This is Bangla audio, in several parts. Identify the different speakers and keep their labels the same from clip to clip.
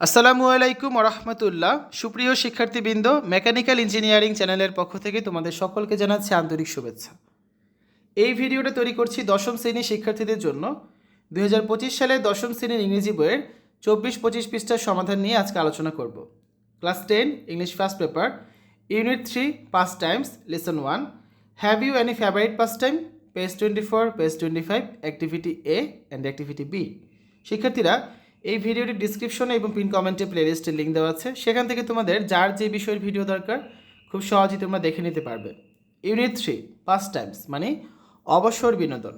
Speaker 1: আসসালামু আলাইকুম রহমতুল্লাহ সুপ্রিয় শিক্ষার্থীবৃন্দ, মেকানিক্যাল ইঞ্জিনিয়ারিং চ্যানেলের পক্ষ থেকে তোমাদের সকলকে জানাচ্ছি আন্তরিক শুভেচ্ছা। এই ভিডিওটা তৈরি করছি দশম শ্রেণির শিক্ষার্থীদের জন্য। দুই সালের দশম শ্রেণির ইংরেজি বইয়ের চব্বিশ পঁচিশ পৃষ্ঠার সমাধান নিয়ে আজকে আলোচনা করব। Class ten, English first paper, unit three, pastimes, lesson one, have you any favourite pastime? Page twenty four, page twenty five, activity A and activity B. শিক্ষার্থীরা এই ভিডিওটির ডিসক্রিপশনে এবং পিন কমেন্টে প্লেলিস্টের লিঙ্ক দেওয়া আছে। সেখান থেকে তোমাদের যার যে বিষয়ের ভিডিও দরকার, খুব সহজেই তোমরা দেখে নিতে পারবে। ইউনিট থ্রি পাস টাইমস মানে অবসর বিনোদন।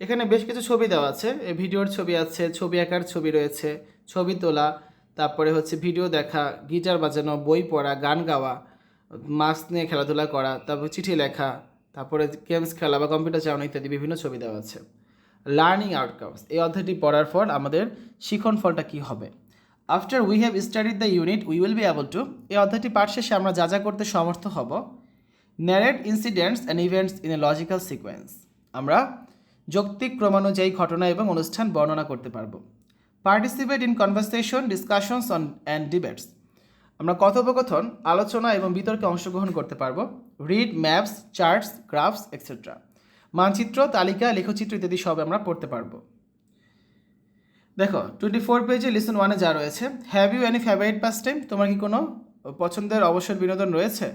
Speaker 1: এখানে বেশ কিছু ছবি দেওয়া আছে। এই ভিডিওর ছবি আছে, ছবি আঁকার ছবি রয়েছে, ছবি তোলা, তারপরে হচ্ছে ভিডিও দেখা গিটার বাজানো, বই পড়া, গান গাওয়া মাস্ক নিয়ে খেলাধুলা করা, তারপর চিঠি লেখা, তারপরে গেমস খেলা বা কম্পিউটার চালানো ইত্যাদি বিভিন্ন ছবি দেওয়া আছে। লার্নিং আউটকামস এই অধ্যায়টি পড়ার পর আমাদের শিখন ফলটা কী হবে? After we have studied the unit we will be able to এই অধ্যায়টি পাঠ শেষে আমরা যা যা করতে সমর্থ হব narrate incidents and events in a logical sequence আমরা যৌক্তিক ক্রমানুযায়ী ঘটনা এবং অনুষ্ঠান বর্ণনা করতে পারব। Participate in conversation discussions on and debates আমরা কথোপকথন, আলোচনা এবং বিতর্কে অংশগ্রহণ করতে পারব। Read maps charts graphs etcetera মানচিত্র, তালিকা, লেখচিত্র ইত্যাদি সব আমরা পড়তে পারব। দেখো টোয়েন্টি ফোর পেজে লিসন ওয়ানে যা রয়েছে have you any favourite pastime তোমার কি কোনো পছন্দের অবসর বিনোদন রয়েছে?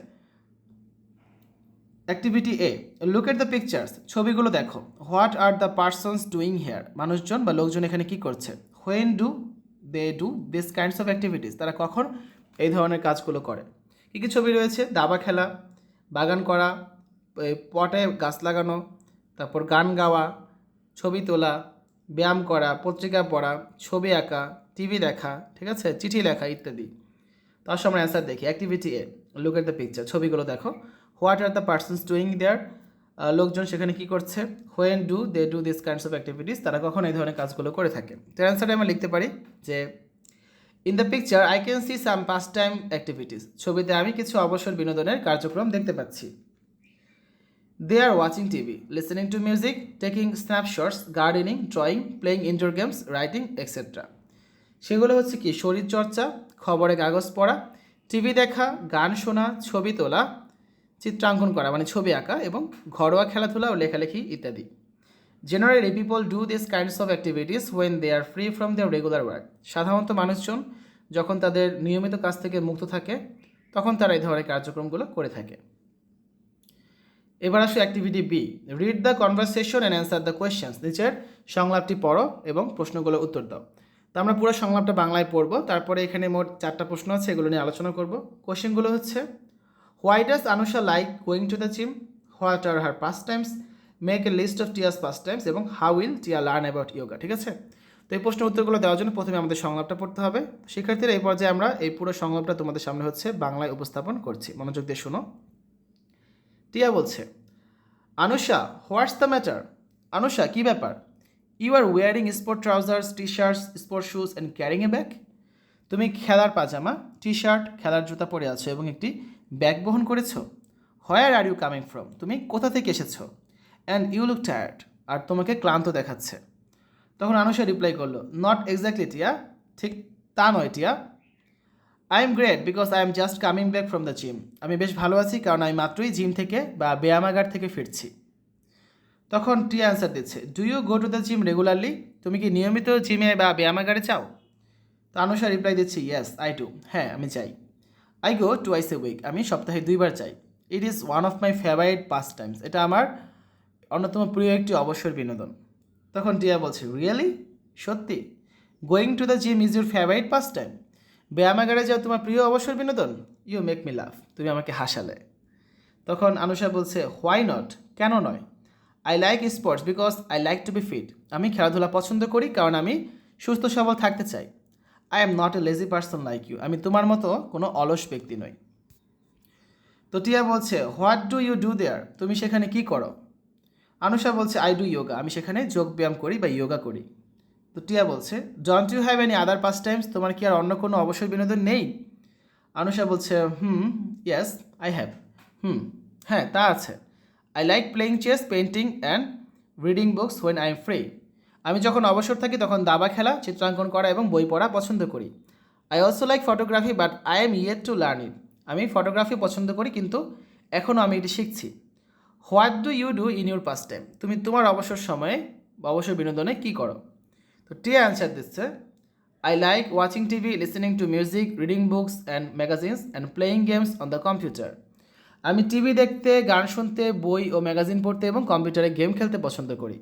Speaker 1: Activity A look at the pictures ছবিগুলো দেখো। What are the persons doing here মানুষজন বা লোকজন এখানে কি করছে? When do they do this kinds of activities তারা কখন এই ধরনের কাজগুলো করে? কী কী ছবি রয়েছে? দাবা খেলা, বাগান করা পটে গাছ লাগানো তারপর গান গাওয়া, ছবি তোলা, ব্যায়াম করা, পত্রিকা পড়া, ছবি আঁকা, টিভি দেখা, ঠিক আছে? চিঠি লেখা ইত্যাদি। তার সময় অ্যান্সার দেখি। Activity A look at the picture ছবিগুলো দেখো। What are the persons doing there লোকজন সেখানে কি করছে? When do they do this kinds of activities তারা কখন এই ধরনের কাজগুলো করে থাকে? তো অ্যান্সারে আমরা লিখতে পারি যে in the picture I can see some pastime activities ছবিতে আমি কিছু অবসর বিনোদনের কার্যক্রম দেখতে পাচ্ছি। They are watching TV, listening to music, taking snapshots, gardening, drawing, playing indoor games, writing, etc. সেগুলো হচ্ছে কি? শরীরচর্চা খবরে কাগজ পড়া টিভি দেখা গান শোনা ছবি তোলা চিত্রাঙ্কন করা মানে ছবি আঁকা এবং ঘরোয়া খেলাধুলা ও লেখালেখি ইত্যাদি। Generally people do this kinds of activities when they are free from their regular work সাধারণত মানুষজন যখন তাদের নিয়মিত কাজ থেকে মুক্ত থাকে তখন তারা এই ধরনের কার্যক্রমগুলো করে থাকে। এবার আসো activity B read the conversation and answer the questions নিচের সংলাপটি পড়ো এবং প্রশ্নগুলো উত্তর দাও। তো আমরা পুরো সংলাপটা বাংলায় পড়ব। তারপরে এখানে মোট চারটা প্রশ্ন আছে, এগুলো নিয়ে আলোচনা করব। কোয়েশ্চেনগুলো হচ্ছে why does Anusha like going to the gym what are her pastimes make a list of Tia's pastimes এবং how will Tia learn about yoga ঠিক আছে? তো এই প্রশ্নের উত্তরগুলো দেওয়ার জন্য প্রথমে আমাদের সংলাপটা পড়তে হবে। শিক্ষার্থীরা এই পর্যায়ে আমরা এই পুরো সংলাপটা তোমাদের সামনে হচ্ছে বাংলায় উপস্থাপন করছি। মনোযোগ দিয়ে শোনো। টিয়া বলছে, Anusha, what's the matter? Anusha, কী ব্যাপার? You are wearing sport trousers T shirts sport shoes and carrying a bag তুমি খেলার পাজামা টি শার্ট খেলার জুতা পরে আছো এবং একটি ব্যাগ বহন করেছ? Where are you coming from তুমি কোথা থেকে এসেছ? অ্যান্ড ইউ লুক টায়ার্ড আর তোমাকে ক্লান্ত দেখাচ্ছে। তখন আনুষা রিপ্লাই করল নট এক্স্যাক্টলি টিয়া। ঠিক তা নয়, Tia. I am great because I am just coming back from the gym আমি বেশ ভালো আছি কারণ আমি মাত্রই জিম থেকে বা ব্যায়ামাগার থেকে ফিরছি। তখন টি অ্যান্সার দিচ্ছে do you go to the gym regularly তুমি কি নিয়মিত জিমে বা ব্যায়ামাগারে চাও? তো আনুষা রিপ্লাই দিচ্ছি ইয়েস আই টু হ্যাঁ আমি চাই। I go twice a week আমি সপ্তাহে দুইবার চাই। It is one of my favourite pastimes এটা আমার অন্যতম প্রিয় একটি অবসর বিনোদন। তখন টিয়া বলছে রিয়েলি সত্যি? Going to the gym is your favourite pastime ব্যায়ামাগারে যাও, তোমার প্রিয় অবসর বিনোদন। ইউ মেক মি লাভ তুমি আমাকে হাসালে। তখন আনুষা বলছে হোয়াই নট কেন নয়? I like sports because I like to be fit আমি খেলাধুলা পছন্দ করি কারণ আমি সুস্থ, সবল থাকতে চাই। I am not a lazy person like you আমি তোমার মতো কোনো অলস ব্যক্তি নই। তো টিয়া বলছে what do you do there তুমি সেখানে কি করো? আনুষা বলছে আই ডু ইয়োগা আমি সেখানে যোগ ব্যায়াম করি বা ইয়োগা করি। তো টিয়া বলছে don't you have any other pastimes তোমার কি আর অন্য কোনো অবসর বিনোদন নেই? আনুষা বলছে hmm yes I have hmm হ্যাঁ তা আছে। I like playing chess painting and reading books when I am free আমি যখন অবসর থাকি, তখন দাবা খেলা, চিত্রাঙ্কন করা এবং বই পড়া পছন্দ করি। I also like photography but I am yet to learn it আমি ফটোগ্রাফি পছন্দ করি, কিন্তু এখনও আমি এটি শিখছি। What do you do in your pastime তুমি তোমার অবসর সময়ে অবসর বিনোদনে কী করো? তো টিয়া অ্যান্সার দিচ্ছে I like watching TV listening to music reading books and magazines and playing games on the computer আমি টিভি দেখতে, গান শুনতে, বই ও ম্যাগাজিন পড়তে এবং কম্পিউটারে গেম খেলতে পছন্দ করি।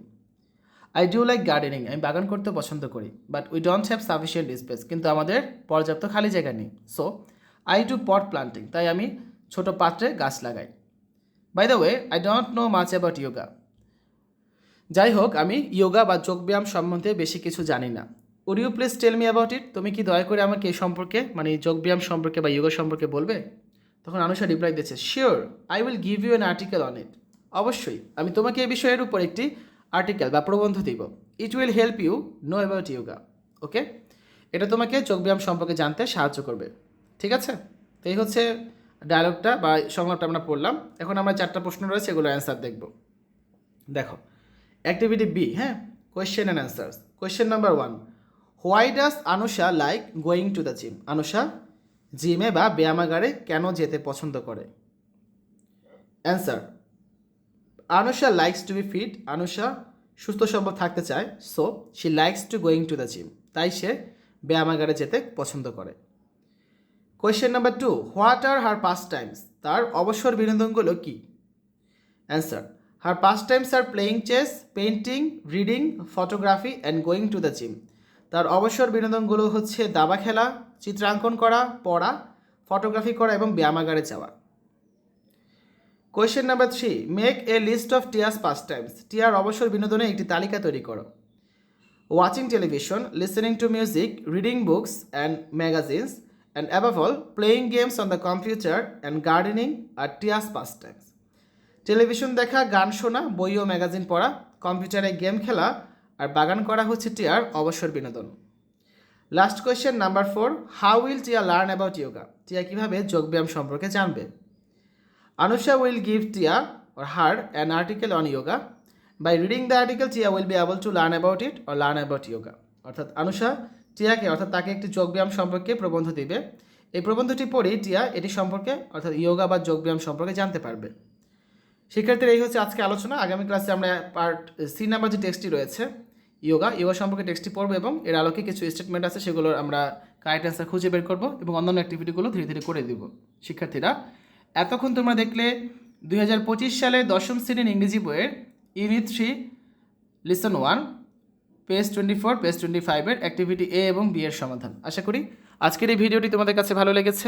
Speaker 1: আই ডু লাইক গার্ডেনিং আমি বাগান করতে পছন্দ করি but we don't have sufficient space কিন্তু আমাদের পর্যাপ্ত খালি জায়গা নেই। So I do pot planting তাই আমি ছোট পাত্রে গাছ লাগাই। By the way I don't know much about yoga যাই হোক আমি ইয়োগা বা যোগব্যায়াম সম্বন্ধে বেশি কিছু জানি না। Would you please tell me about it তুমি কি দয়া করে আমাকে এই সম্পর্কে মানে যোগব্যায়াম সম্পর্কে বা ইয়োগা সম্পর্কে বলবে? তখন আনুষা রিপ্লাই দিচ্ছে sure I will give you an article on it অবশ্যই, আমি তোমাকে এই বিষয়ের উপর একটি আর্টিকেল বা প্রবন্ধ দিব। It will help you know about yoga okay এটা তোমাকে যোগব্যায়াম সম্পর্কে জানতে সাহায্য করবে, ঠিক আছে? তো এই হচ্ছে ডায়লগটা বা সংলাপটা আমরা পড়লাম। এখন আমরা চারটা প্রশ্ন রয়েছে এগুলো অ্যান্সার দেখব। দেখো অ্যাক্টিভিটি বি হ্যাঁ? Question and answers question number one why does Anusha like going to the gym Anusha জিমে বা ব্যায়ামাগারে কেন যেতে পছন্দ করে? Answer Anusha likes to be fit Anusha সুস্থ সবল থাকতে চায় so she likes to going to the gym তাই সে ব্যায়ামাগারে যেতে পছন্দ করে। Question number two what are her pastimes তার অবসর বিনোদনগুলো কী? Answer pastimes are playing chess painting reading photography and going to the gym তার অবসর বিনোদনগুলো হচ্ছে দাবা খেলা, চিত্রাঙ্কন করা, পড়া ফটোগ্রাফি করা এবং ব্যায়ামাগারে যাওয়া। Question number three make a list of Tia's pastimes টিয়ার অবসর বিনোদনে একটি তালিকা তৈরি করো। Watching television listening to music reading books and magazines and above all playing games on the computer and gardening are Tia's pastimes television দেখা গান শোনা বই ও ম্যাগাজিন পড়া কম্পিউটারে গেম খেলা আর বাগান করা হচ্ছে টিয়ার অবসর বিনোদন। Last question number four how will Tia learn about yoga Tia কীভাবে যোগব্যায়াম সম্পর্কে জানবে? Anusha will give Tia or her an article on yoga. By reading the article, Tia will be able to learn about it or learn about yoga. অর্থাৎ আনুষা টিয়াকে অর্থাৎ তাকে একটি যোগব্যায়াম সম্পর্কে প্রবন্ধ দিবে। এই প্রবন্ধটি পড়েই টিয়া এটি সম্পর্কে অর্থাৎ ইয়োগা বা যোগব্যায়াম সম্পর্কে জানতে পারবে। শিক্ষার্থীর, এই হচ্ছে আজকে আলোচনা। আগামী ক্লাসে আমরা পার্ট সি নাম্বার যে টেক্সটটি রয়েছে ইয়োগা ইয়োগা সম্পর্কে টেক্সটটি পড়ব এবং এর আলোকে কিছু স্টেটমেন্ট আছে, সেগুলোর আমরা কারেক্ট অ্যান্সার খুঁজে বের করব এবং অন্যান্য অ্যাক্টিভিটিগুলো ধীরে ধীরে করে দিব। শিক্ষার্থীরা, এতক্ষণ তোমরা দেখলে দুই হাজার পঁচিশ সালে দশম শ্রেণির ইংরেজি বইয়ের unit three lesson one page twenty four page twenty ফাইভের অ্যাক্টিভিটি এ এবং বি এর সমাধান। আশা করি আজকের এই ভিডিওটি তোমাদের কাছে ভালো লেগেছে।